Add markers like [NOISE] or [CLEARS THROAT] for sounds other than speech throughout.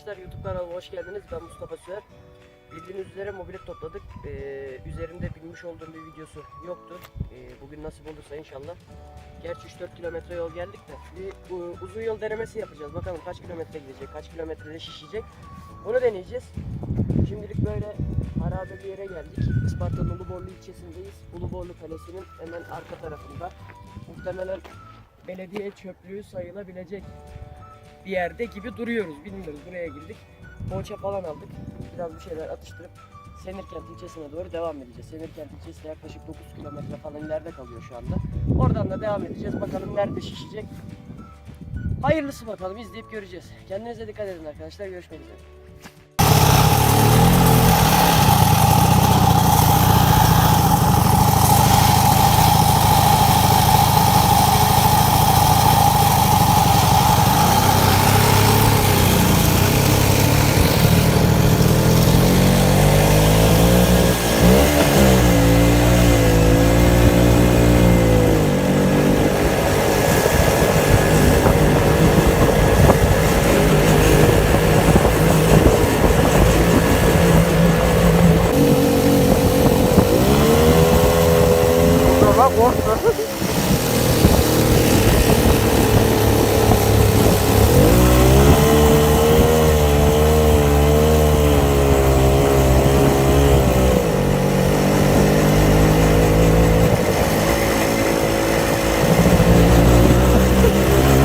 arkadaşlar YouTube kanalıma hoş geldiniz. Ben Mustafa Süer. Bildiğiniz üzere mobilet topladık. Ee, üzerinde bilmiş olduğum bir videosu yoktu. Ee, bugün nasip olursa inşallah. Gerçi 3-4 kilometre yol geldik de bir u- uzun yol denemesi yapacağız. Bakalım kaç kilometre gidecek, kaç kilometrede şişecek. Onu deneyeceğiz. Şimdilik böyle harabe bir yere geldik. Isparta'nın Uluborlu ilçesindeyiz. Uluborlu Kalesi'nin hemen arka tarafında. Muhtemelen belediye çöplüğü sayılabilecek bir yerde gibi duruyoruz. Bilmiyoruz. Buraya girdik. Poğaça falan aldık. Biraz bir şeyler atıştırıp Senirkent ilçesine doğru devam edeceğiz. Senirkent ilçesi yaklaşık 9 kilometre falan ileride kalıyor şu anda. Oradan da devam edeceğiz. Bakalım nerede şişecek. Hayırlısı bakalım izleyip göreceğiz. Kendinize dikkat edin arkadaşlar. Görüşmek üzere.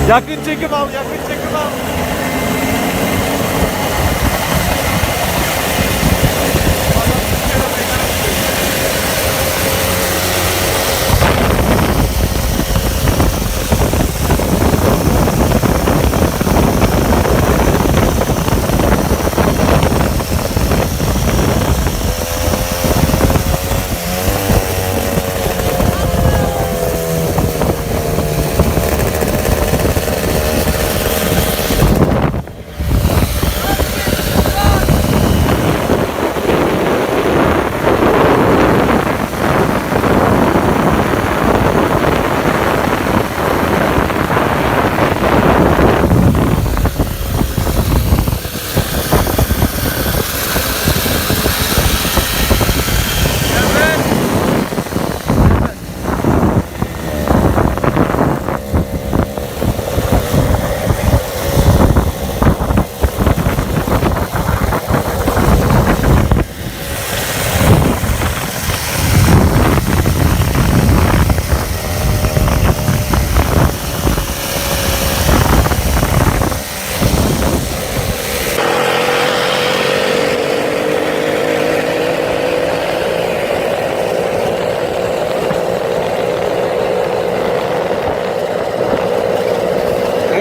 Yakın çekim al, yakın çekim al.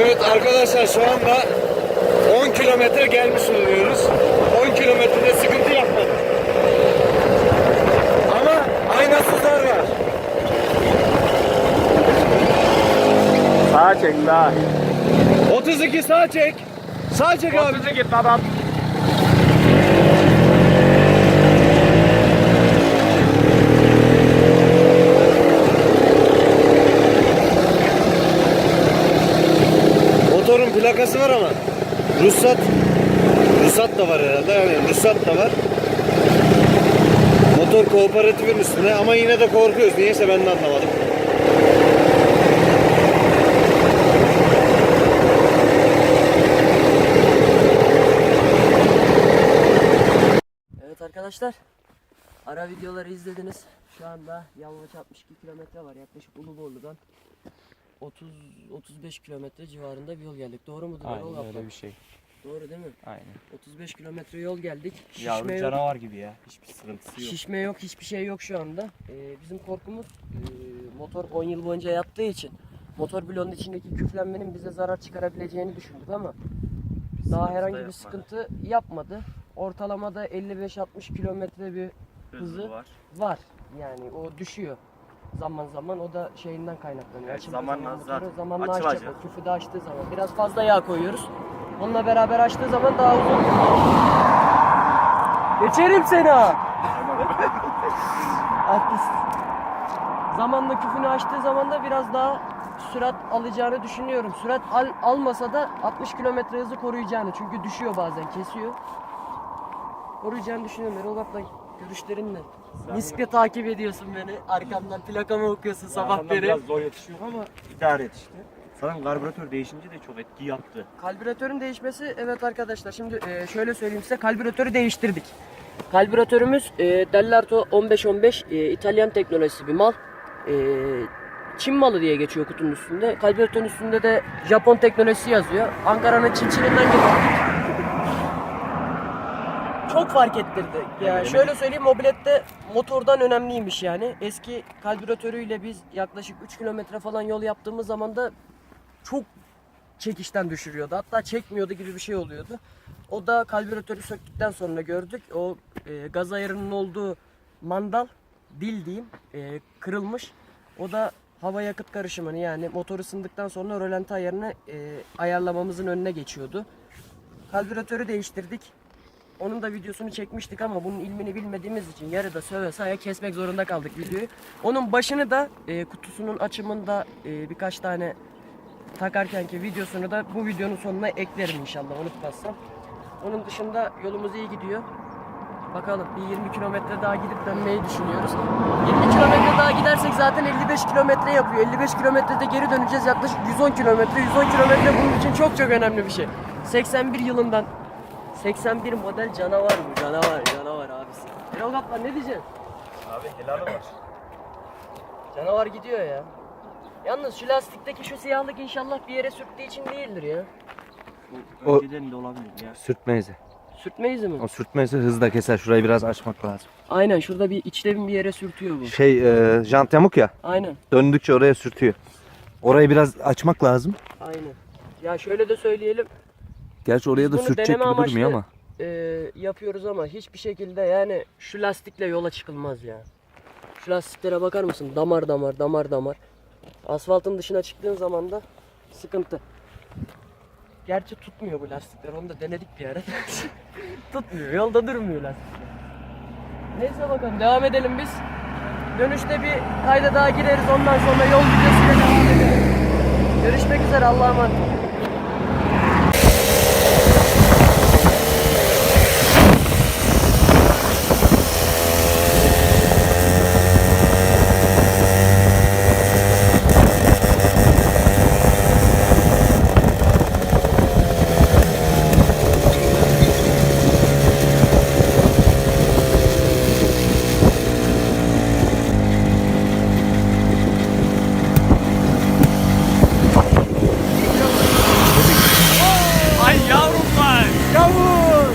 Evet arkadaşlar şu anda 10 kilometre gelmiş oluyoruz. 10 kilometrede sıkıntı yapmadık. Ama aynasızlar var. Sağa çek sağa. 32 sağ çek. Sağ çek abi. Oturucu git adam. Motorun plakası var ama ruhsat ruhsat da var herhalde yani ruhsat da var. Motor kooperatifin üstünde ama yine de korkuyoruz. Niyeyse ben de anlamadım. Evet arkadaşlar. Ara videoları izlediniz. Şu anda Yalvaç 62 kilometre var yaklaşık Uluborlu'dan. 30 35 kilometre civarında bir yol geldik. Doğru mudur? Aynen öyle bir şey. Doğru değil mi? Aynen. 35 kilometre yol geldik. Yavru Şişme yok. canavar gibi ya. Hiçbir sıkıntısı yok. Şişme yok, hiçbir şey yok şu anda. Ee, bizim korkumuz e, motor 10 yıl boyunca yattığı için motor bloğunun içindeki küflenmenin bize zarar çıkarabileceğini düşündük ama daha herhangi bir sıkıntı yapmadı. Ortalamada 55-60 kilometre bir hızı var. var. Yani o düşüyor. Zaman zaman o da şeyinden kaynaklanıyor. Evet, zamanla zaman zaten zamanla açılacak. küfü de açtığı zaman. Biraz fazla yağ koyuyoruz. Onunla beraber açtığı zaman daha uzun. Geçerim seni ha. [LAUGHS] Artist. zamanla küfünü açtığı zaman da biraz daha sürat alacağını düşünüyorum. Sürat al, almasa da 60 kilometre hızı koruyacağını. Çünkü düşüyor bazen, kesiyor. Koruyacağını düşünüyorum. Erol Kaplan görüşlerinle. Miskle takip ediyorsun beni. Arkamdan plakamı okuyorsun sabah beri. Biraz zor yetişiyor ama idare et işte. Zaten karbüratör değişince de çok etki yaptı. Karbüratörün değişmesi evet arkadaşlar şimdi e, şöyle söyleyeyim size karbüratörü değiştirdik. Karbüratörümüz e, Dell'Arto 1515 e, İtalyan teknolojisi bir mal. E, Çin malı diye geçiyor kutunun üstünde. Karbüratörün üstünde de Japon teknolojisi yazıyor. Ankara'nın Çinçininden getirdik. Çok fark ettirdi. Ya Evet. şöyle söyleyeyim mobilette motordan önemliymiş yani. Eski karbüratörüyle biz yaklaşık 3 kilometre falan yol yaptığımız zaman da çok çekişten düşürüyordu. Hatta çekmiyordu gibi bir şey oluyordu. O da karbüratörü söktükten sonra gördük. O e, gaz ayarının olduğu mandal, dil diyeyim, e, kırılmış. O da hava yakıt karışımını yani motor ısındıktan sonra rölanti ayarını e, ayarlamamızın önüne geçiyordu. Karbüratörü değiştirdik. Onun da videosunu çekmiştik ama bunun ilmini bilmediğimiz için yarıda söve saya kesmek zorunda kaldık videoyu. Onun başını da e, kutusunun açımında e, birkaç tane takarkenki videosunu da bu videonun sonuna eklerim inşallah unutmazsam. Onun dışında yolumuz iyi gidiyor. Bakalım bir 20 kilometre daha gidip dönmeyi düşünüyoruz. 20 kilometre daha gidersek zaten 55 kilometre yapıyor. 55 kilometrede geri döneceğiz yaklaşık 110 kilometre. 110 kilometre bunun için çok çok önemli bir şey. 81 yılından 81 model canavar bu canavar canavar abisi. Erol Kaplan ne diyeceksin? Abi helalı var. Canavar gidiyor ya. Yalnız şu lastikteki şu siyahlık inşallah bir yere sürttüğü için değildir ya. O- önceden de olabilir ya. Sürtme izi. Sürtme izi mi? O sürtme izi hızla keser. Şurayı biraz açmak lazım. Aynen şurada bir içlevin bir yere sürtüyor bu. Şey e, jant yamuk ya. Aynen. Döndükçe oraya sürtüyor. Orayı biraz açmak lazım. Aynen. Ya şöyle de söyleyelim. Gerçi oraya da bunu sürtecek deneme gibi durmuyor ama. e, yapıyoruz ama hiçbir şekilde yani şu lastikle yola çıkılmaz ya. Şu lastiklere bakar mısın? Damar damar damar damar. Asfaltın dışına çıktığın zaman da sıkıntı. Gerçi tutmuyor bu lastikler. Onu da denedik bir ara. [LAUGHS] tutmuyor. Yolda durmuyor lastikler. Neyse bakalım devam edelim biz. Dönüşte bir kayda daha gireriz. Ondan sonra yol videosuyla devam edelim. Görüşmek üzere. Allah'a emanet. olun. Ay yavrumlar. Yavuz!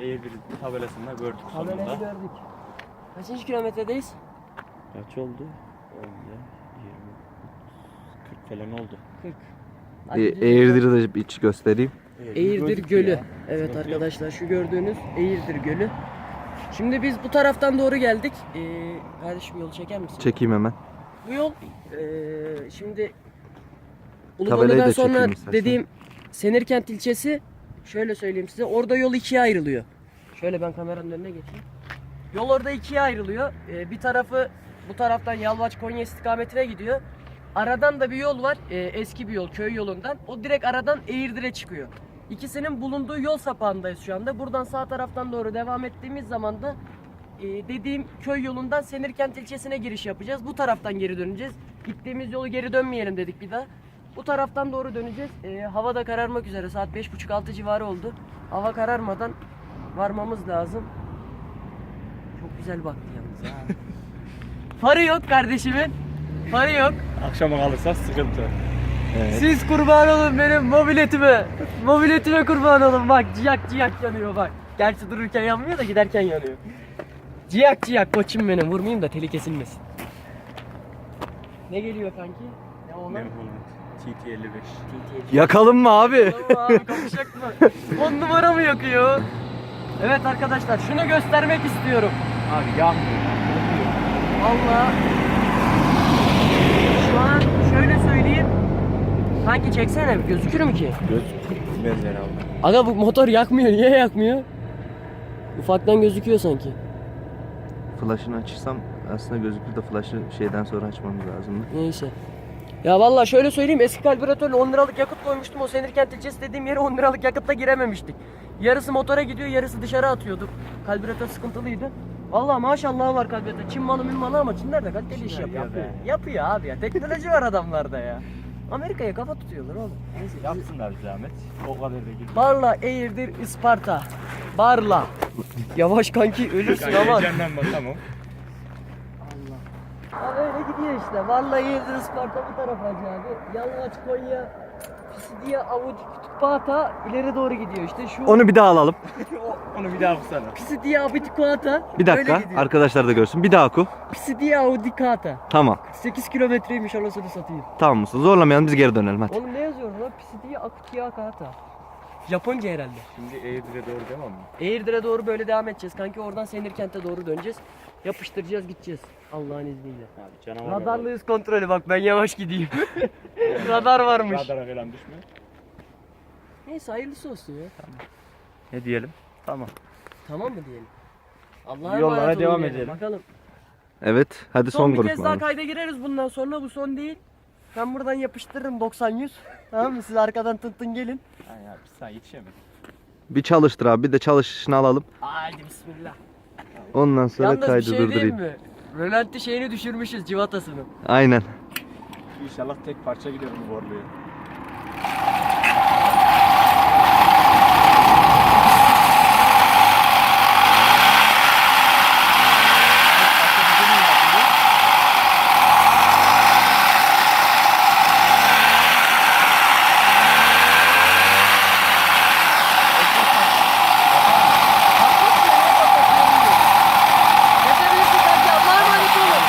Eğer bir tabelasında gördük Kamerayı sonunda. gördük. Kaçıncı kilometredeyiz? Kaç oldu? 10 ya 20 40 falan oldu. 40. E, Eğirdir'i de iç göstereyim. Eğirdir Gölü. ya. Evet Sıkıntı yok. arkadaşlar şu gördüğünüz Eğirdir Gölü. Şimdi biz bu taraftan doğru geldik. Ee, kardeşim yolu çeker misin? Çekeyim hemen. Bu yol ee, şimdi da sonra dediğim Senirkent ilçesi şöyle söyleyeyim size orada yol ikiye ayrılıyor. Şöyle ben kameranın önüne geçeyim. Yol orada ikiye ayrılıyor. Ee, bir tarafı bu taraftan Yalvaç Konya istikametine gidiyor. Aradan da bir yol var. ee, eski bir yol köy yolundan. O direkt aradan Eğirdir'e çıkıyor. İkisinin bulunduğu yol sapağındayız şu anda. Buradan sağ taraftan doğru devam ettiğimiz zaman da e, dediğim köy yolundan Senirkent ilçesine giriş yapacağız. Bu taraftan geri döneceğiz. Gittiğimiz yolu geri dönmeyelim dedik bir daha. Bu taraftan doğru döneceğiz. E, hava da kararmak üzere. Saat 5.30-6 civarı oldu. Hava kararmadan varmamız lazım. Güzel baktı yalnız ha. Farı yok kardeşimin. Farı yok. Akşama kalırsak sıkıntı. Siz kurban olun benim mobiletime. Mobiletime kurban olun bak ciyak ciyak yanıyor bak. Gerçi dururken yanmıyor da giderken yanıyor. Ciyak ciyak koçum benim vurmayayım da teli kesilmesin. Ne geliyor kanki? Ne olan? TT55. Yakalım mı abi? Tamam abi kapışacak mı? 10 numara mı yakıyor? Evet arkadaşlar şunu göstermek istiyorum. Abi yanmıyor. Valla şu an şöyle söyleyeyim. Kanki çeksene gözükür mü ki? Göz gitmez herhalde. Aga bu motor yakmıyor. Niye yakmıyor? Ufaktan gözüküyor sanki. Flash'ını açırsam aslında gözükür de flash'ı şeyden sonra açmamız lazım. Neyse. Ya vallahi şöyle söyleyeyim eski karbüratörle 10 liralık yakıt koymuştum. O Senirkent ilçesi dediğim yere 10 liralık yakıtla girememiştik. Yarısı motora gidiyor, yarısı dışarı atıyorduk. Karbüratör sıkıntılıydı. Vallahi maşallah var karbüratör. Çin malı min malı ama Çinler de kaliteli iş Çinler yapıyor. yapıyor. be. Yapıyor abi ya. Teknoloji var adamlarda ya. Amerika'ya kafa tutuyorlar oğlum. Neyse. Yapsınlar bir zahmet. O kadar da gidiyor. Barla Air'dir Isparta. Barla. Yavaş kanki ölürsün ama. Heyecanlanma tamam. Ya öyle gidiyor işte. Vallahi Yıldız Isparta bu tarafa abi. Yalvaç Konya, Pisidiye, Avuç, Kütüphata ileri doğru gidiyor işte. Şu Onu bir daha alalım. [LAUGHS] Onu bir daha okusana. Pisidiye, Avutikata. Bir dakika arkadaşlar da görsün. Bir daha oku. Pisidiye, Avutikata. Tamam. 8 kilometreymiş anasını satayım. Tamam mısın? Zorlamayalım biz geri dönelim hadi. Oğlum ne yazıyor lan? Pisidiye, Akutiyakata. Japonca herhalde. Şimdi Eğirdir'e doğru devam mı? Eğirdir'e doğru böyle devam edeceğiz kanki. Oradan Senirkent'e doğru döneceğiz. Yapıştıracağız gideceğiz. Allah'ın izniyle. Abi canavar. Radarlı hız kontrolü bak ben yavaş gideyim. [LAUGHS] Radar varmış. Radara falan düşme. Neyse hayırlısı olsun ya. Ne diyelim? Tamam. Tamam mı diyelim? Allah'a Yollara emanet olun devam diyelim. edelim. Bakalım. Evet hadi Son, son, bir kez daha kayda gireriz bundan sonra bu son değil. Ben buradan yapıştırırım 90-100. tamam mı? Siz arkadan tın tın gelin. Ay abi sen yetişemedin. Bir çalıştır abi bir de çalışışını alalım. Haydi bismillah. Ondan sonra Yalnız bir kaydı şey diyeyim durdurayım. mi? Rölanti şeyini düşürmüşüz civatasını. Aynen. İnşallah tek parça gidiyor bu borluya. Geçebilirsin kanki Allah'a emanet olun.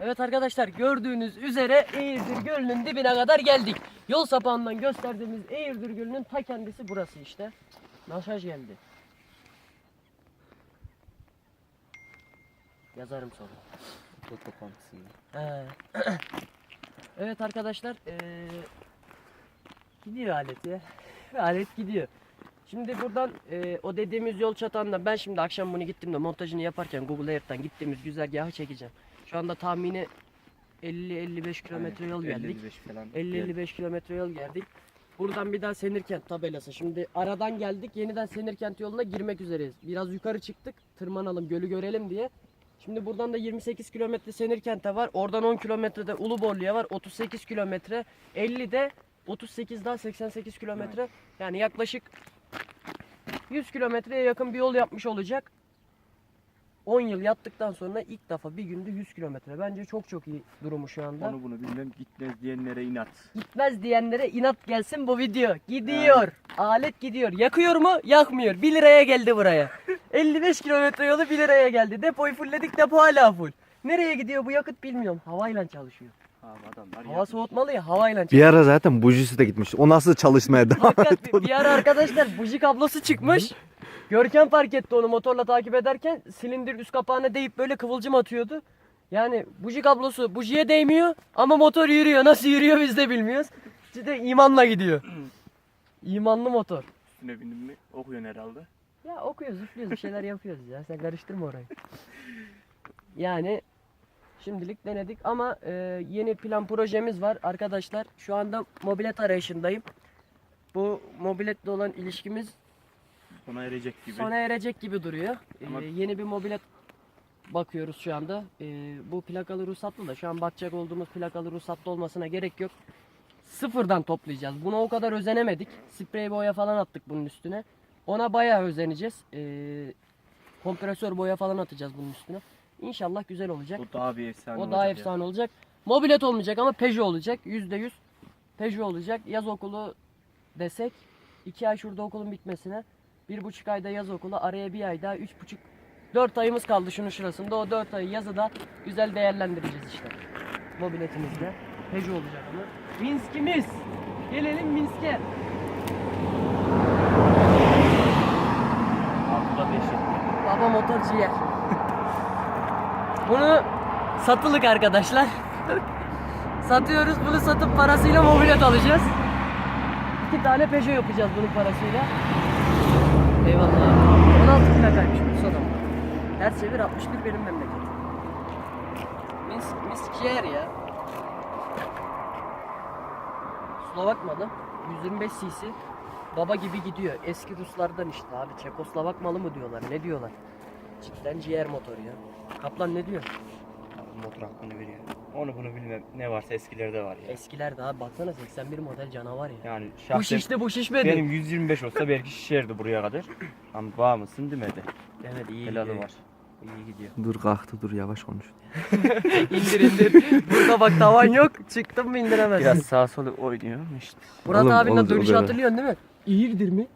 Evet arkadaşlar gördüğünüz üzere Eğirdir Gölü'nün dibine kadar geldik. Yol sapağından gösterdiğimiz Eğirdir Gölü'nün ta kendisi burası işte. Mesaj geldi. Yazarım sonra. [CLEARS THROAT] Evet arkadaşlar eee, gidiyor alet ya. [LAUGHS] alet gidiyor. Şimdi buradan eee, o dediğimiz yol çatandan ben şimdi akşam bunu gittim de montajını yaparken Google Earth'tan gittiğimiz güzergahı çekeceğim. Şu anda tahmini 50-55 kilometre yol geldik. 55 falan. 50-55 kilometre yol geldik. Buradan bir daha Senirkent tabelası. Şimdi aradan geldik yeniden Senirkent yoluna girmek üzereyiz. Biraz yukarı çıktık tırmanalım gölü görelim diye. Şimdi buradan da 28 kilometre Senirkent'e var. Oradan 10 kilometrede Uluborlu'ya var. 38 kilometre. 50 de 38 daha 88 kilometre. Yani yaklaşık 100 kilometreye yakın bir yol yapmış olacak. 10 yıl yattıktan sonra ilk defa bir günde 100 kilometre. Bence çok çok iyi durumu şu anda. Onu bunu bilmem gitmez diyenlere inat. Gitmez diyenlere inat gelsin bu video. Gidiyor. Alet gidiyor. Yakıyor mu? Yakmıyor. 1 liraya geldi buraya. [LAUGHS] 55 kilometre yolu 1 liraya geldi. Depoyu fullledik. Depo hala full. Nereye gidiyor bu yakıt bilmiyorum. Havayla çalışıyor. Abi adamlar Hava yapmış. soğutmalı ya havayla çalışıyor. Bir ara zaten bujisi de gitmiş. O nasıl çalışmaya devam Fakat etti? bir, bir ara arkadaşlar buji kablosu çıkmış. Görkem fark etti onu motorla takip ederken silindir üst kapağına değip böyle kıvılcım atıyordu. Yani buji kablosu bujiye değmiyor ama motor yürüyor. Nasıl yürüyor biz de bilmiyoruz. İşte imanla gidiyor. [CLEARS THROAT] İmanlı motor. Üstüne bindim mi okuyorsun herhalde. Ya okuyoruz, üflüyoruz, bir şeyler yapıyoruz ya. Sen karıştırma orayı. Yani şimdilik denedik ama e, yeni plan projemiz var arkadaşlar. Şu anda mobilet arayışındayım. Bu mobiletle olan ilişkimiz Sona erecek gibi. sona erecek gibi duruyor. E, Ama- yeni bir mobilet bakıyoruz şu anda. E, bu plakalı ruhsatlı da şu an bakacak olduğumuz plakalı ruhsatlı olmasına gerek yok. Sıfırdan toplayacağız. Buna o kadar özenemedik. Sprey boya falan attık bunun üstüne. Ona bayağı özeneceğiz. E, kompresör boya falan atacağız bunun üstüne. İnşallah güzel olacak. O daha bir efsane O olacak daha ya. efsane olacak. Mobilet olmayacak ama Peugeot olacak. %100 Peugeot olacak. Yaz okulu desek 2 ay şurada okulun bitmesine. Bir buçuk ayda yaz okulu. Araya bir ay daha. üç buçuk 4 ayımız kaldı şunun şurasında. O 4 ayı yazı da güzel değerlendireceğiz işte. Mobiletimizde. Peugeot olacak ama. Minsk'imiz. Gelelim Minsk'e. Altıda beşi. Baba motor ciğer. Bunu satılık arkadaşlar. Satıyoruz. Bunu satıp parasıyla mobilet alacağız. İki tane Peugeot yapacağız bunun parasıyla. Eyvallah. 16 plakaymış Bursa'da. Ters çevir 61 benim memleket. Mis, mis ciğer ya. Slovak malı. 125 cc. Baba gibi gidiyor. Eski Ruslardan işte abi. Çekoslovak malı mı diyorlar? Ne diyorlar? Cidden ciğer motoru ya. Kaplan ne diyor? Motor hakkını veriyor. Onu bunu bilmem. Ne varsa eskilerde var ya. Eskilerde abi baksana 81 model canavar ya. Yani Bu şahsen şişti bu şişmedi. benim 125 olsa belki şişerdi buraya kadar. Ama bağ mısın demedi. Evet iyi Helalı gidiyor. var. İyi gidiyor. Dur kalktı dur yavaş konuş. [LAUGHS] indir indir. Burada bak tavan yok. Çıktım mı indiremezsin. Biraz sağa sola oynuyor işte. Murat Oğlum, abinle olur, dönüşü olur. hatırlıyorsun değil mi? İğirdir mi?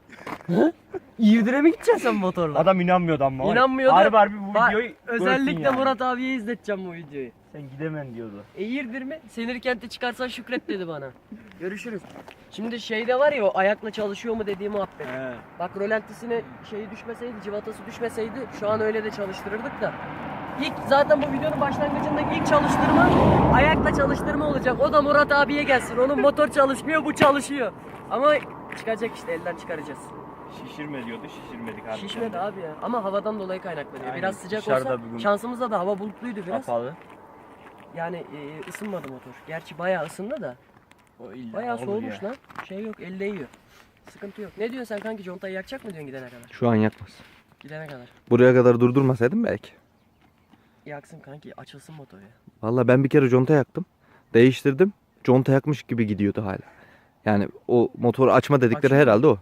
Hı? İğirdir'e mi gideceksin sen motorla? Adam inanmıyordu ama. İnanmıyordu. Harbi harbi bu Bak, videoyu Özellikle yani. Murat abiye izleteceğim bu videoyu. Sen gidemem diyordu. Eğirdir mi? Senirkent'e çıkarsan şükret dedi bana. [LAUGHS] Görüşürüz. Şimdi şeyde var ya o ayakla çalışıyor mu dediği muhabbet. He. Bak rolantisine şeyi düşmeseydi, civatası düşmeseydi şu an öyle de çalıştırırdık da. İlk zaten bu videonun başlangıcındaki ilk çalıştırma ayakla çalıştırma olacak. O da Murat abiye gelsin. Onun motor çalışmıyor, bu çalışıyor. Ama çıkacak işte elden çıkaracağız. Şişirme diyordu şişirmedik abi. Şişmedi abi ya. Ama havadan dolayı kaynaklanıyor. Aynen. Biraz sıcak Dışarıda olsa bugün- şansımızda da hava bulutluydu biraz. Kapalı. Yani e, ısınmadı motor. Gerçi bayağı ısındı da. O illa Bayağı olur soğumuş ya. lan. Şey yok, elle yiyor. Sıkıntı yok. Ne diyorsun sen kanki? Contayı yakacak mı diyorsun gidene kadar? Şu an yakmaz. Gidene kadar. Buraya kadar durdurmasaydım belki. Yaksın kanki, açılsın motor ya. Valla ben bir kere conta yaktım. Değiştirdim. Conta yakmış gibi gidiyordu hala. Yani o motoru açma dedikleri Açıyor. herhalde o.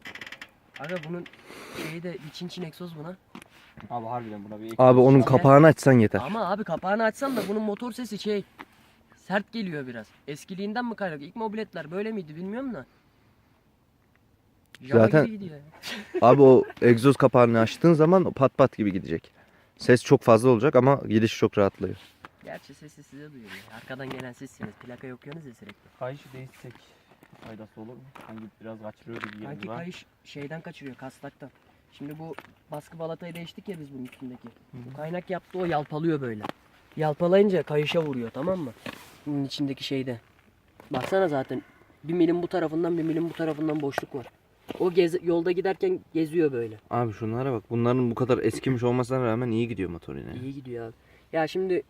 Aga bunun şeyi de bir çin çin egzoz buna. Abi harbiden buna bir Abi onun kapağını açsan yeter. Ama abi kapağını açsan da bunun motor sesi şey sert geliyor biraz. Eskiliğinden mi kaynaklı? İlk mobiletler böyle miydi bilmiyorum da. Java Zaten- gibi gidiyor ya. Abi o [LAUGHS] egzoz kapağını açtığın zaman o pat pat gibi gidecek. Ses çok fazla olacak ama gidiş çok rahatlıyor. Gerçi sesi size duyuyor. Arkadan gelen sizsiniz. Plaka okuyorsunuz ya sürekli. Kayışı değişsek faydası olur mu? Hangi biraz kaçırıyor gibi Kanki geliyor. kayış şeyden kaçırıyor kastaktan. Şimdi bu baskı balatayı değiştik ya biz bunun üstündeki. Bu kaynak yaptı o yalpalıyor böyle. Yalpalayınca kayışa vuruyor tamam mı? Bunun içindeki şeyde. Baksana zaten bir milim bu tarafından bir milim bu tarafından boşluk var. O gez, yolda giderken geziyor böyle. Abi şunlara bak. Bunların bu kadar eskimiş olmasına rağmen iyi gidiyor motor yine. İyi gidiyor abi. Ya şimdi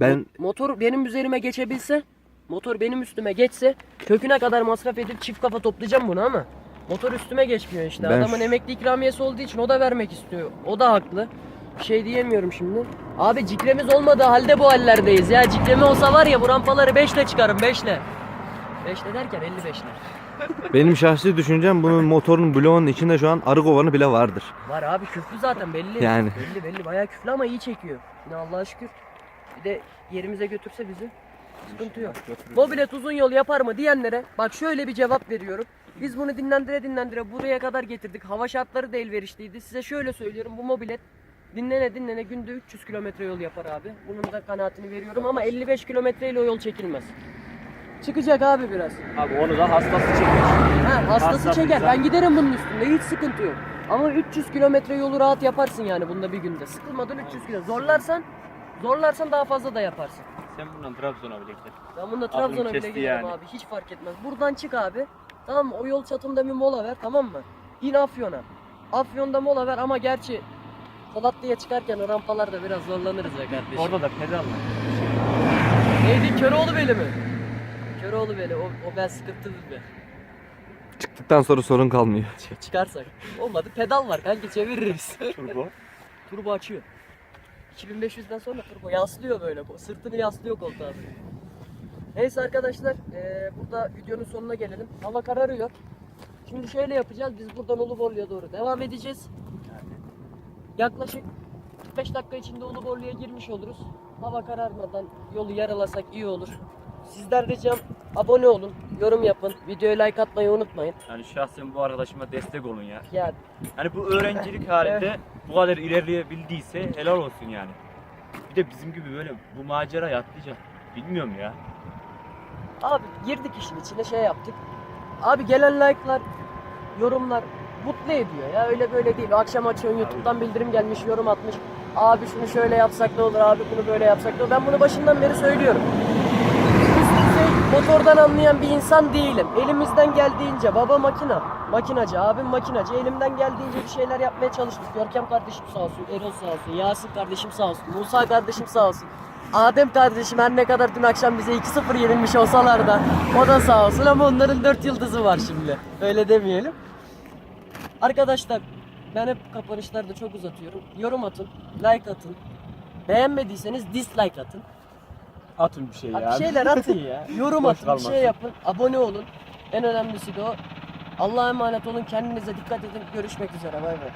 Ben mo- motor benim üzerime geçebilse, motor benim üstüme geçse köküne kadar masraf edip çift kafa toplayacağım bunu ama motor üstüme geçmiyor işte. Ben Adamın emekli ikramiyesi olduğu için o da vermek istiyor. O da haklı. Bir şey diyemiyorum şimdi. Abi ciklemiz olmadığı halde bu hallerdeyiz ya. Ciklemi olsa var ya bu rampaları 5'le çıkarım 5'le. 5'le derken 55'le. benim şahsi düşüncem bunun motorun bloğunun içinde şu an arı kovanı bile vardır. Var abi küflü zaten belli. Yani. Belli belli bayağı küflü ama iyi çekiyor. Yine Allah'a şükür. Bir de yerimize götürse bizi sıkıntı yok. Mobilet uzun yol yapar mı diyenlere bak şöyle bir cevap veriyorum. Biz bunu dinlendire dinlendire buraya kadar getirdik. Hava şartları da elverişliydi. Size şöyle söylüyorum bu mobilet dinlene dinlene günde 300 kilometre yol yapar abi. Bunun da kanaatini veriyorum ama 55 kilometreyle o yol çekilmez. Çıkacak abi biraz. Abi onu da hastası çekiyor. Ha, hastası Hastası çeker. güzel. Ben giderim bunun üstünde. Hiç sıkıntı yok. Ama 300 kilometre yolu rahat yaparsın yani bunda bir günde. Sıkılmadan 300 kilo. Zorlarsan zorlarsan daha fazla da yaparsın. Sen bundan Trabzon'a bile gider. Ben bunda Trabzon'a bile kesti giderim yani. abi. Hiç fark etmez. Buradan çık abi. Tamam mı? O yol çatımda bir mola ver tamam mı? İn Afyon'a. Afyon'da mola ver ama gerçi Polatlı'ya çıkarken o rampalarda biraz zorlanırız ya kardeşim. Orada da pedal var. Neydi? Köroğlu Beli mi? Köroğlu Beli. O, o ben sıkıntılı bir. Çıktıktan sonra sorun kalmıyor. Ç- Çıkarsak. Olmadı. Pedal var kanki çeviririz. [LAUGHS] Turbo. turbo açıyor. 2500'den sonra turbo yaslıyor böyle. Sırtını yaslıyor koltuğa. Neyse arkadaşlar eee, burada videonun sonuna gelelim. Hava kararıyor. Şimdi şöyle yapacağız. Biz buradan Uluborlu'ya doğru devam edeceğiz. Yaklaşık 45 dakika içinde Uluborlu'ya girmiş oluruz. Hava kararmadan yolu yaralasak iyi olur. Sizler ricam abone olun, yorum yapın, videoya like atmayı unutmayın. Yani şahsen bu arkadaşıma destek olun ya. Ya Hani bu öğrencilik halinde bu kadar ilerleyebildiyse helal olsun yani. Bir de bizim gibi böyle bu maceraya atlayacak. Bilmiyorum ya. Abi girdik işin içine şey yaptık. Abi gelen like'lar, yorumlar mutlu ediyor ya öyle böyle değil. Akşam açıyorsun YouTube'dan bildirim gelmiş, yorum atmış. Abi şunu şöyle yapsak ne olur, abi bunu böyle yapsak ne olur. Ben bunu başından beri söylüyorum. Üst motordan anlayan bir insan değilim. Elimizden geldiğince baba makina, makinacı, abim makinacı. Elimden geldiğince bir şeyler yapmaya çalıştık. Görkem kardeşim sağ olsun, Erol sağ olsun, Yasin kardeşim sağ olsun, Musa kardeşim sağ olsun. Adem kardeşim her ne kadar dün akşam bize 2-0 yenilmiş olsalar da o da sağ olsun ama onların 4 yıldızı var şimdi. Öyle demeyelim. Arkadaşlar ben hep kapanışlarda çok uzatıyorum. Yorum atın, like atın. Beğenmediyseniz dislike atın. Atın bir şey ya. bir şeyler atın ya. [LAUGHS] Yorum atın, bir şey yapın. Abone olun. En önemlisi de o. Allah'a emanet olun. Kendinize dikkat edin. Görüşmek üzere. Bay bay.